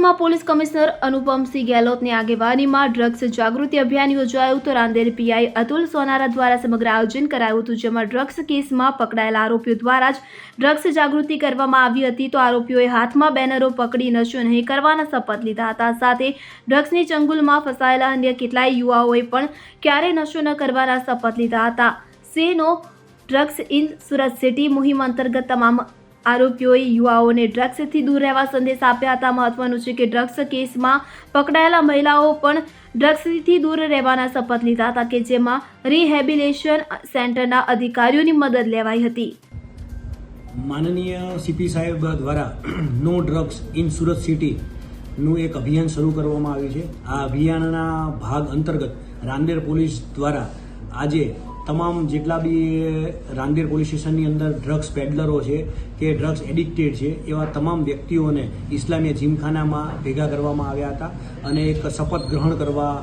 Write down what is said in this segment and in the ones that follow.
સુરતમાં police commissioner Anupamsinh ગેહલોતની આગેવાનીમાં drugs જાગૃતિ અભિયાન યોજાયું તો રાંદેર પીઆઈ અતુલ સોનારા દ્વારા સમગ્ર આયોજન કરાયું હતું, જેમાં ડ્રગ્સ કેસમાં પકડાયેલા આરોપીઓ દ્વારા જ ડ્રગ્સ જાગૃતિ કરવામાં આવી હતી. તો આરોપીઓએ હાથમાં બેનરો પકડી નશો નહીં કરવાના શપથ લીધા હતા. સાથે ડ્રગ્સની ચંગુલમાં ફસાયેલા અન્ય કેટલાય યુવાઓએ પણ ક્યારેય નશો ન કરવાના શપથ લીધા હતા. Say no drugs in Surat city મુહિમ અંતર્ગત તમામ આરોપીઓએ યુવાઓને ડ્રગ્સથી દૂર રહેવા સંદેશ આપ્યા હતા. મહત્વનું છે કે ડ્રગ્સ કેસમાં પકડાયેલા મહિલાઓ પણ ડ્રગ્સથી દૂર રહેવાના શપથ લીધા હતા કે જેમાં રિહેબિલેશન સેન્ટરના અધિકારીઓની મદદ લેવાઈ હતી. માનનીય સીપી સાહેબ દ્વારા નો ડ્રગ્સ ઇન સુરત સિટીનું એક અભિયાન શરૂ કરવામાં આવ્યું છે. આ અભિયાનના ભાગ અંતર્ગત રાંદેર પોલીસ દ્વારા આજે તમામ જેટલા બી રાંદેર પોલીસ સ્ટેશનની અંદર ડ્રગ્સ પેડલરો છે કે ડ્રગ્સ એડિક્ટેડ છે, એવા તમામ વ્યક્તિઓને ઇસ્લામીય જીમખાનામાં ભેગા કરવામાં આવ્યા હતા અને એક શપથ ગ્રહણ કરવા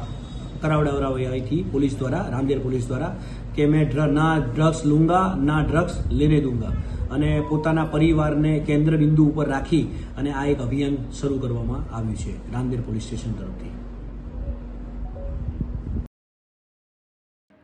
કરાવડાવડાવી અહીંથી પોલીસ દ્વારા, રાંદેર પોલીસ દ્વારા, કે મેં ના ડ્રગ્સ લૂંગા, ના ડ્રગ્સ લેને દૂંગા. અને પોતાના પરિવારને કેન્દ્ર બિંદુ ઉપર રાખી અને આ એક અભિયાન શરૂ કરવામાં આવ્યું છે રાંદેર પોલીસ સ્ટેશન તરફથી.